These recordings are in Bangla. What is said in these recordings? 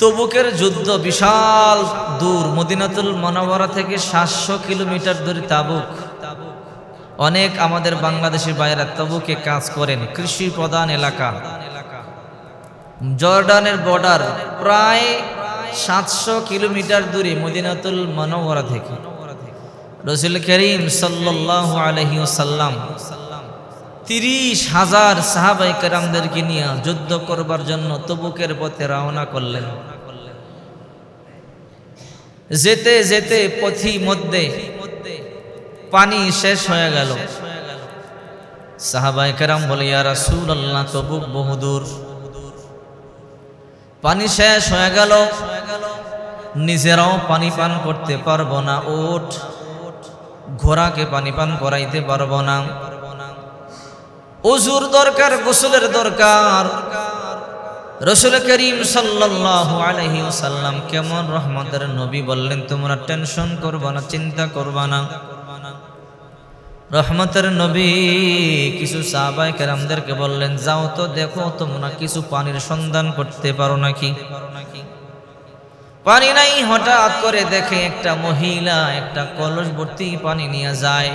তবুকের যুদ্ধ বিশাল দূর, মদিনাতুল মনোবরা থেকে সাতশো কিলোমিটার দূরে তাবুক। অনেক আমাদের বাংলাদেশের বাইরা তবুকে কাজ করেন, কৃষি প্রধান এলাকা। জর্ডানের বর্ডার প্রায় সাতশো কিলোমিটার দূরে মদিনাতুল মনোবরা থেকে। রসুল করিম সাল্লাহ আলহিউসাল্লাম তিরিশ হাজার সাহাবাই কেরামদেরকে নিয়ে যুদ্ধ করবার জন্য তবুকের পথে রওনা করলেন। যেতে যেতে পথি মধ্যে পানি শেষ হয়ে গেল। সাহাবাই কেরাম বলে, ইয়া রাসূল আল্লাহ তবুক বহুদূর পানি শেষ হয়ে গেল। নিজেরাও পানি পান করতে পারব না, ওঠ। ঘোড়াকে পানি পান করাইতে পারব না। অজুর দরকার, গোসলের দরকার। রসুল করিম সাল্লাল্লাহু আলাইহি ওয়াসাল্লাম কেমন রহমতের নবী বললেন, তোমরা টেনশন করবা না, চিন্তা করবা না। রহমতের নবী কিছু সাহাবাই কেরামদেরকে বললেন, যাও তো দেখো, তোমরা কিছু পানির সন্ধান করতে পারো নাকি? পানি নাই, হঠাৎ করে দেখে একটা মহিলা একটা কলস ভর্তি পানি নিয়ে যায়।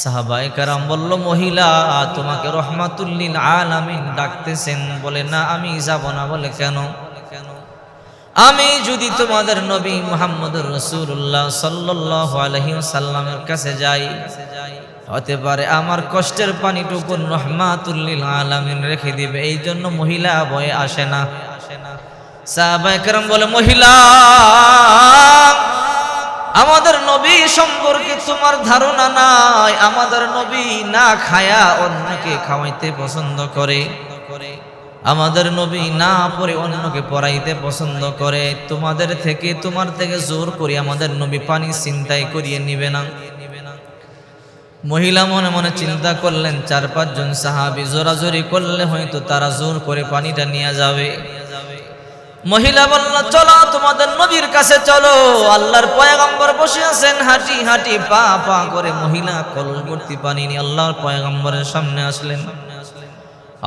সাহাবাই কারাম বলল, মহিলা, তোমাকে রহমাতুল্লিল আলামিন ডাকতেছেন বলে না, আমি যাব না বলে কেন? আমি যদি তোমাদের নবী মুহাম্মদুর রসুল্লাহ সাল্লাহ আলহিম সাল্লামের কাছে যাই, হতে পারে আমার কষ্টের পানিটুকুন রহমাতুল্লিল আলামিন রেখে দিবে, এই জন্য মহিলা বয়ে আসে না। সাহাবাই কারাম বলে, মহিলা আমাদের নবী সম্পর্কে তোমার ধারণা নাই। আমাদের নবী না খায়া অন্যকে খাওয়াইতে পছন্দ করে। আমাদের নবী না পরে অন্যকে পড়াইতে পছন্দ করে। তোমাদের থেকে, তোমার থেকে জোর করে আমাদের নবী পানি চিন্তাই করিয়ে নিবে না। মহিলা মনে মনে চিন্তা করলেন, চার পাঁচজন সাহাবি জোরাজোরি করলে হয়তো তারা জোর করে পানিটা নিয়ে যাবে। মহিলা বলল, চলো তোমাদের নবীর কাছে চলো। আল্লাহর পয়গম্বর বসে আছেন, হাঁটি হাঁটি পা পা করে মহিলা কলস ভর্তি পানি নিয়ে আল্লাহর পয়গম্বরের সামনে আসলেন।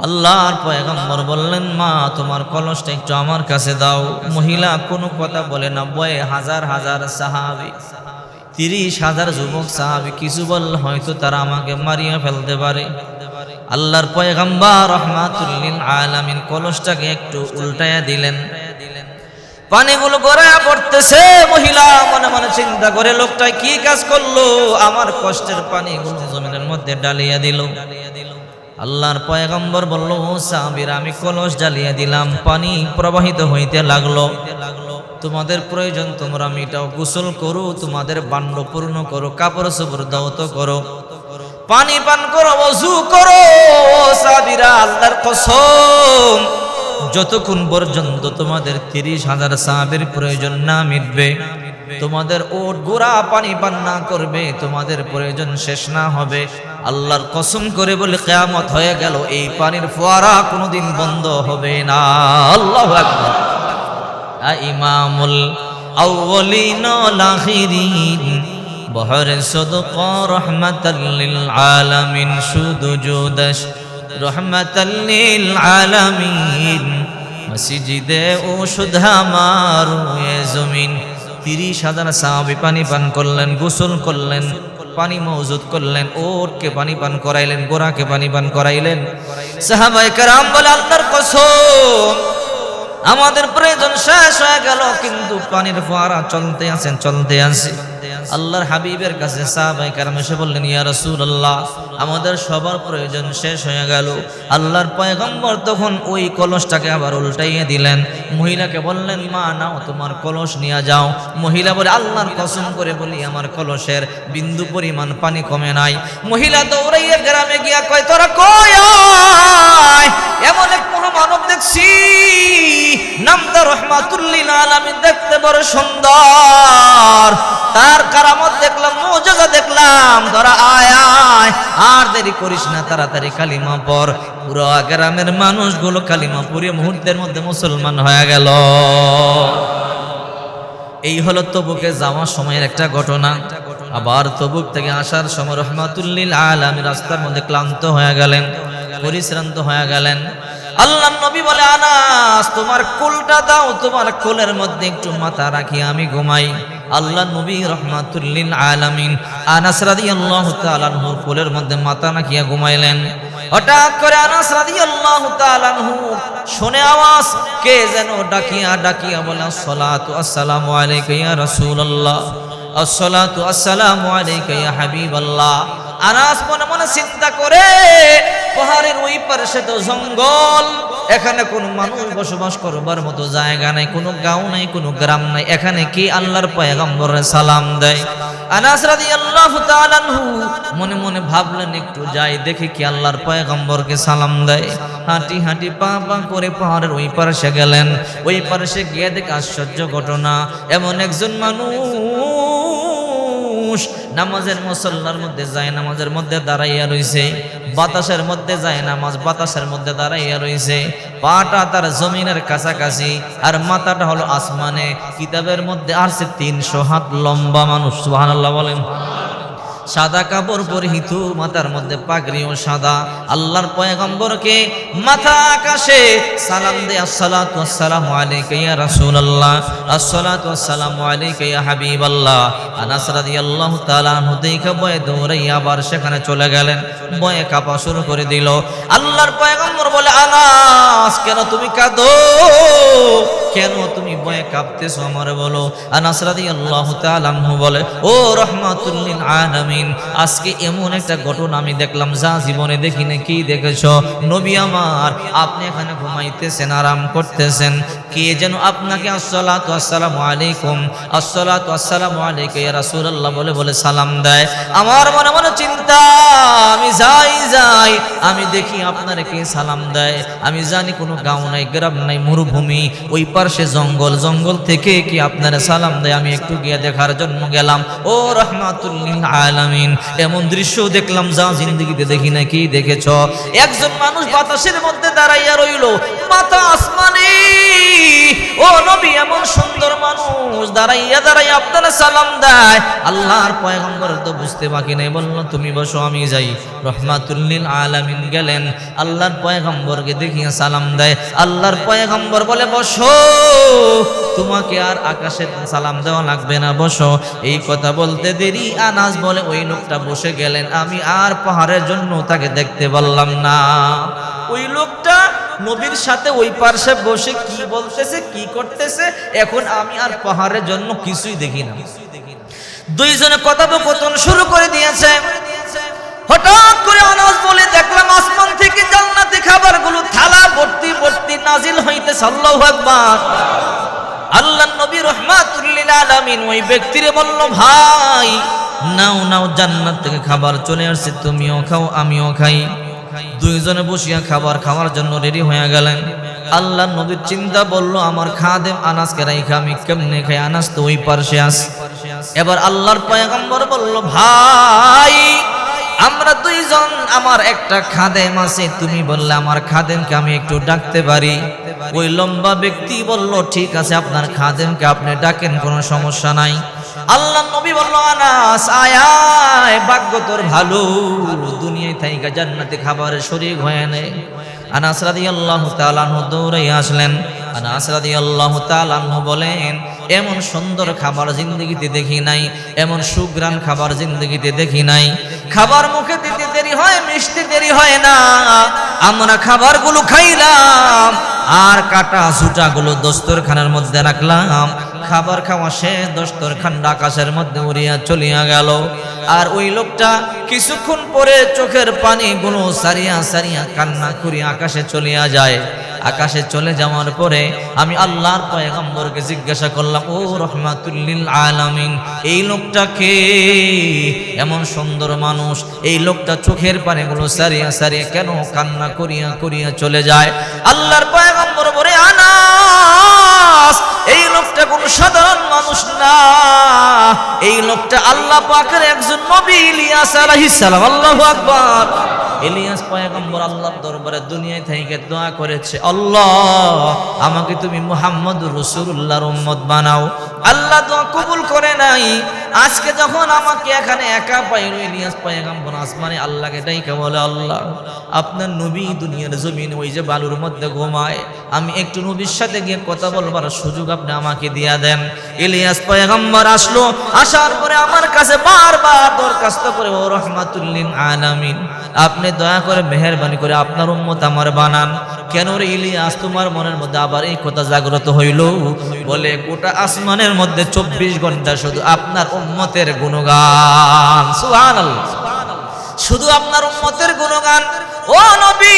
আল্লাহর পয়গম্বর বললেন, মা, তোমার কলসটা একটু আমার কাছে দাও। মহিলা কোনো কথা বলে না, বয়ে হাজার হাজার সাহাবি, তিরিশ হাজার যুবক সাহাবি, কিছু বললে, হয়তো তারা আমাকে মারিয়া ফেলতে পারে। আল্লাহর পয়গম্বর রহমাতুল্লিল আলামিন কলসটাকে একটু উল্টায়া দিলেন। পানিগুলো গড়ায় পড়তেছে। মহিলা মনে মনে চিন্তা করে, লোকটা কি কাজ করল? আমার কষ্টের পানিগুলো জমিনের মধ্যে ডালিয়া দিল। আল্লাহর পয়গম্বর বলল সাহাবীরা, আমি কলস জ্বালিয়ে দিলাম, পানি প্রবাহিত হইতে লাগল। তোমাদের প্রয়োজন, তোমরা মিটাও গোসল করো, তোমাদের বান্ড পূর্ণ করো, কাপড় সবর দাওত করো। পানি পান করো, অজু করো। সাবিরা আল্লাহর কসম যতক্ষণ পর্যন্ত তোমাদের তিরিশ হাজার সাহাবের প্রয়োজন না মিটবে, তোমাদের ওট গোড়া পানি পান না করবে, তোমাদের প্রয়োজন শেষ না হবে। আল্লাহর কসম করে বলে, কেয়ামত হয়ে গেল, এই পানির ফোয়ারা কোনোদিন বন্ধ হবে না। আল্লাহ ইমামুল আউ্বালিন লাখিরিন, বহর সদক রহমতাল্লিল আলামিন শুধু জুদশ রহমতাল্লিল আলামিন। মসজিদে ও সুধা মারু জমিন। তিরিশ হাজার সাহাবি পানি পান করলেন, গোসল করলেন, পানি মজুদ করলেন ওটকে পানি পান করাইলেন গোড়াকে পানি পান করাইলেন। সাহাবাই কারাম বলে আল্লাহর আমাদের প্রয়োজন শেষ হয়ে গেল, কিন্তু পানির ফোয়ারা চলতে আছেন চলতে আছে। আল্লাহর হাবিবের কাছে সাহাবাই কারাম এসে বললেন, ইয়া রাসূলুল্লাহ, আমাদের সবার প্রয়োজন শেষ হয়ে গেল। আল্লাহর পয়গম্বর তখন ওই কলসটাকে আবার উল্টাইয়ে দিলেন। মহিলাকে বললেন, মা, নাও তোমার কলস নিয়ে যাও। মহিলা বলে, আল্লাহর কসম করে বলি, আমার কলসের বিন্দু পরিমাণ পানি কমে নাই। মহিলা দৌড়াইয়ে গ্রামে গিয়া কয়, তোরা কই আয়? এমন এক মহামানব দেখছি। নামটা রহমাতুল্লিল আলামিন দেখতে বড় সুন্দর। তার কারামত দেখলাম মজা দেখলাম। তোরা আয় আয়, আর দেরি করিস না, তাড়াতাড়ি কালিমা পর পুরো গ্রামের মানুষগুলো কালিমা পুরে মুহূর্তের মধ্যে মুসলমান হয়ে গেল। এই হলো তবুকে যাওয়ার সময়ের একটা ঘটনা। আবার তবুক থেকে আসার সময় রহমাতুল্লিল আলামী রাস্তার মধ্যে ক্লান্ত হয়ে গেলেন, পরিশ্রান্ত হয়ে গেলেন। আল্লাহ নবী বলে, আনাস, তোমার কোলটা দাও, তোমার কোলের মধ্যে একটু মাথা রাখি, আমি ঘুমাই। আল্লাহ নবী রহমাতুল্লিল আলামিন আনাস রাদিয়াল্লাহু তাআলা আনহুর কোলের মধ্যে মাথা রাখিয়া ঘুমাইলেন। হঠাৎ করে আনাস রাদিয়াল্লাহু তাআলা শুনে আওয়াজ, কে যেন ডাকিয়া ডাকিয়া বলে, আসসালাতু আসসালামু আলাইকা ইয়া রাসূলুল্লাহ, আসসালাতু আসসালামু আলাইকা ইয়া হাবিবাল্লাহ। আনাস মনে মনে চিন্তা করে পাহাড়ের ওই পাশে তো জঙ্গল। এখানে কোনো মানুষ বসবাস করবার মতো জায়গা নাই, কোনো গাঁও নাই, কোনো গ্রাম নাই। এখানে কি আল্লাহর পয়গম্বরে সালাম দেয়? আনাস রাদিয়াল্লাহু তাআলা মনে মনে ভাবলেন, একটু যাই দেখি কি আল্লাহর পয়গম্বরকে সালাম দেয়। হাঁটি হাঁটি পা পা করে পাহাড়ের ওই পাশে গেলেন। ওই পাশে গিয়ে দেখে আশ্চর্য ঘটনা, এমন একজন মানুষ নামাজের মুসল্লার মধ্যে যায়, নামাজের মধ্যে দাঁড়াইয়া রইছে। বাতাসের মধ্যে যায় নামাজ, বাতাসের মধ্যে দাঁড়াইয়া রইছে। পাটা তার জমিনের কাছাকাছি, আর মাথাটা হলো আসমানে। কিতাবের মধ্যে আসছে তিনশো হাত লম্বা মানুষ, সুবহানাল্লাহ বলেন। সাদা কাপড় পরিহিত, মাথার মধ্যে পাগড়িও সাদা। আল্লাহর পয়গম্বরকে মাথা আকাশে সালাম দে আসসালাতু আসসালামু আলাইকা ইয়া রাসূলুল্লাহ, আসসালাতু আসসালামু আলাইকা ইয়া হাবিবাল্লাহ। আনাস রাদিয়াল্লাহু তাআলা দেখে বয়ে দৌড়াইয়া আবার সেখানে চলে গেলেন, বয়ে কাপা শুরু করে দিল। আল্লাহর পয়গম্বর বলে, আনাস, কেন তুমি কাঁদো? কেন তুমি বয়ে কাঁপতেছো আমারে বলো? আনাস রাদিয়াল্লাহু তাআলা বলে, ও রহমাতুল্লিল আলামিন, আজকে এমন একটা ঘটনা আমি দেখলাম, যা জীবনে দেখি না কি দেখেছ? নবী আমার, আপনি এখানে ঘুমাইতেছেন, আরাম করতেছেন। কে যেন আপনাকে, আসসালাতু আসসালামু আলাইকুম, আসসালাতু আসসালামু আলাইকা ইয়া রাসূলুল্লাহ বলে বলে সালাম দেয়। আমার মনে মনে চিন্তা, আমি যাই যাই, আমি দেখি আপনার কে সালাম দেয়। আমি জানি কোনো গাঁও নাই, গ্রাম নাই, মরুভূমি, ওই পার্শ্বে জঙ্গল জঙ্গল থেকে কি আপনারা সালাম দেয়? আমি একটু গিয়ে দেখার জন্য গেলাম। ও রহমাতুল্লিল আলামিন, এমন দৃশ্য দেখলাম যা জিন্দগিতে দেখি না কি দেখেছ? একজন মানুষ বাতাসের মধ্যে দাঁড়াইয়া রইল। মাথা আসমানে, ও নবী, এমন সুন্দর মানুষ দাঁড়াইয়া দাঁড়াইয়া আপনারা সালাম দেয়। আল্লাহর পয়গম্বর তো বুঝতে বাকি নেই, বলল, তুমি বসো, আমি যাই। রহমাতুল্লিল আলামিন গেলেন। আল্লাহর পয়গম্বরকে দেখিয়া সালাম দেয়। আল্লাহর পয়গম্বর বলে, বসো। তোমাকে আর আকাশে সালাম দেওয়া লাগবে না, বসো। এই কথা বলতে দেরি, আনাজ বলে ওই লোকটা বসে গেলেন। আমি আর পাহাড়ের জন্য তাকে দেখতে পারলাম না। ওই লোকটা নবীর সাথে ওই পার্শ্বে বসে কি বলতেছে, কি করতেছে, এখন আমি আর পাহাড়ের জন্য কিছুই দেখি না। দুইজনে কথোপকথন শুরু করে দিয়েছে। হঠাৎ করে আনাজ বলে দেখলাম, আসমান থেকে জান্নাতি খাবারগুলো সাল্লাহু আকবার। আল্লাহ নবী রহমাতুল্লিল আলামিন ওই ব্যক্তিরে বলল, ভাই, নাও নাও জান্নাত থেকে খাবার চলে আসছে। তুমিও খাও, আমিও খাই। দুইজনে বসিয়া খাবার খাওয়ার জন্য রেডি হয়ে গেলেন। আল্লাহ নবীর চিন্তা বলল, আমার খাদেম আনাসকে রাইখা, আমি কেমনে খাই? আনাস তো ওই পার্শ্বে আস এবার আল্লাহর পয়গম্বর বলল, ভাই আমরা দুইজন, আমার একটা খাদেম আছে, তুমি বললে আমার খাদেমকে আমি একটু ডাকতে পারি। ওই লম্বা ব্যক্তি বলল, ঠিক আছে, আপনার খাদেমকে আপনি ডাকেন, কোনো সমস্যা নাই। আল্লাহ নবী বলল, আনাস, আয় আয়, ভাগ্য তোর ভালো। দুনিয়ায় থাইকা জান্নাতে খাবারের শরীর হয়ে নেই আনাস রাদিয়াল্লাহু তাআলা আনহু দৌড়ে আসলেন। আনাস রাদিয়াল্লাহু তাআলা বলেন এমন সুন্দর খাবার জিন্দগিতে দেখি নাই, এমন সুগ্রান খাবার জিন্দগিতে দেখি নাই। খাবার মুখে দিতে দেরি হয় মিষ্টি দেরি হয় না। আমরা খাবারগুলো খাইলাম, আর কাটা সুটাগুলো দস্তরখানার মধ্যে রাখলাম। খাবার খাওয়া শেষ, দস্তরখান আকাশের মধ্যে উড়িয়া চলিয়া গেল। আর ওই লোকটা কিছুক্ষণ পরে চোখের পানিগুলো সারিয়া সারিয়া কান্না করি আকাশে চলিয়া যায়। আকাশে চলে যাওয়ার পরে আমি আল্লাহর পয়গম্বরকে জিজ্ঞাসা করলাম, ও রহমাতুল্লিল আলামিন, এই লোকটা লোকটাকে এমন সুন্দর মানুষ, এই লোকটা চোখের পানিগুলো সারিয়া সারিয়া কেন কান্না করিয়া করিয়া চলে যায়? আল্লাহর পয়গম্বর বলে, আনাস, এই লোকটা কোনো সাধারণ মানুষ না। এই লোকটা আল্লাহ পাকের একজন নবী ইলিয়াস আলাইহিস সালাম, আল্লাহু আকবার। ইলিয়াস পয়গম্বর আল্লাহর দরবারে দুনিয়ায় থেকে দোয়া করেছে, আল্লাহ, আমাকে তুমি মুহাম্মদ রাসূলুল্লাহর উম্মত বানাও। আল্লাহ দোয়া কবুল করে নাই। আজকে যখন আমাকে এখানে একা পাইল, ইলিয়াস পায়গাম্বর আসমানে আল্লাহকে ডাইকে বলে, আল্লাহ, আপনার নবী দুনিয়ার জমিন ওই যে বালুর মধ্যে ঘুমায়, আমি একটু নবীর সাথে গিয়ে কথা বলবার সুযোগ আপনি আমাকে দিয়া দেন। ইলিয়াস পয়গম্বর আসলো, আসার পরে আমার কাছে বারবার দরখাস্ত করে, ও রহমাতুল্লিন আলামিন, আপনি দয়া করে মেহরবানি করে আপনার উম্মত আমার বানান। কেন রে ইলিয়াস, তোমার মনের মধ্যে আবার এই কথা জাগ্রত হইল? বলে, গোটা আসমানের মধ্যে চব্বিশ ঘণ্টা শুধু আপনার উম্মতের গুণগান। সুবহানাল্লাহ। শুধু আপনার উম্মতের গুণগান। ও নবী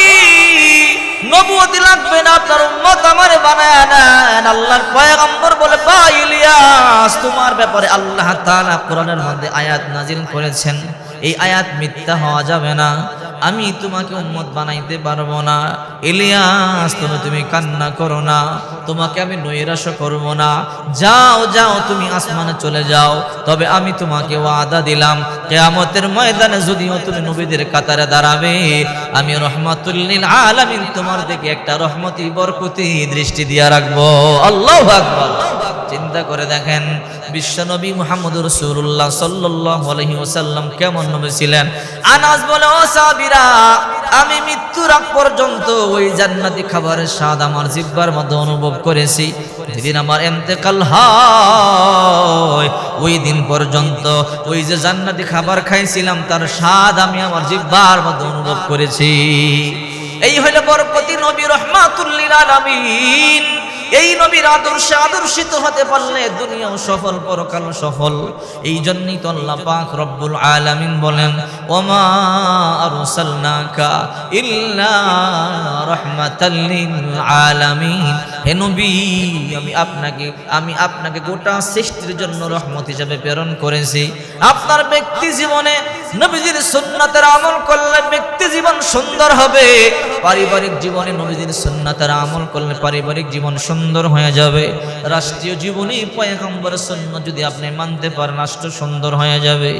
নবুয়তি লাগবে না, আপনার উম্মত আমারে বানায় নেন। আল্লাহর পয়গম্বর বলে, বা ইলিয়াস, তোমার ব্যাপারে আল্লাহ তাআলা কোরআনের মধ্যে আয়াত নাজিল করেছেন। এই আয়াত মিথ্যা হওয়া যাবে না। আমি তোমাকে উম্মত বানাইতে পারব না। ইলিয়াস, তুমি তুমি কান্না করো না, তোমাকে আমি নৈরাশ করব না। যাও যাও, তুমি আসমানে চলে যাও, তবে আমি তোমাকে ওয়াদা দিলাম, কেয়ামতের ময়দানে যদিও তুমি নবীদের কাতারে দাঁড়াবে, আমি রহমাতুল্লিল আলামিন তোমার দিকে একটা রহমতি, বরকতি দৃষ্টি দিয়া রাখব। আল্লাহু চিন্তা করে দেখেন, বিশ্বনবী মুহাম্মদ রসুল্লাহ সাল্লাল্লাহু আলাইহি ওয়াসাল্লাম কেমন নবী ছিলেন? আনাস বলে, ও সাবিরা আমি মৃত্যুর পর্যন্ত ওই জান্নাতি খাবারের স্বাদ আমার জিব্বার মধ্যে অনুভব করেছি। যেদিন আমার এমতেকাল হয়, ওই দিন পর্যন্ত ওই যে জান্নাতি খাবার খাইছিলাম, তার স্বাদ আমি আমার জিব্বার মধ্যে অনুভব করেছি। এই হইল বরপতি নবী রহমাতুল্লিল আলামিন। এই নবীর আদর্শে আদর্শিত হতে পারলে দুনিয়াও সফল পরকাল সফল। এই জন্যই তো আল্লাহ পাক রব্বুল আলামিন বলেন, ওমা আরসালনাকা ইল্লা রাহমাতাল লিল আলামিন। হে নবী, আমি আপনাকে আমি আপনাকে গোটা সৃষ্টির জন্য রহমত হিসাবে প্রেরণ করেছি। আপনার ব্যক্তি জীবনে নবীজির সুন্নাতের আমল করলে ব্যক্তি জীবন সুন্দর হবে। পারিবারিক জীবনে নবীজির সুন্নাতের আমল করলে পারিবারিক জীবন সুন্দর হয়ে যাবে। রাষ্ট্রীয় জীবনে পয়গম্বর সুন্নাত যদি আপনি মানতে পারেন, রাষ্ট্র সুন্দর হয়ে যাবে।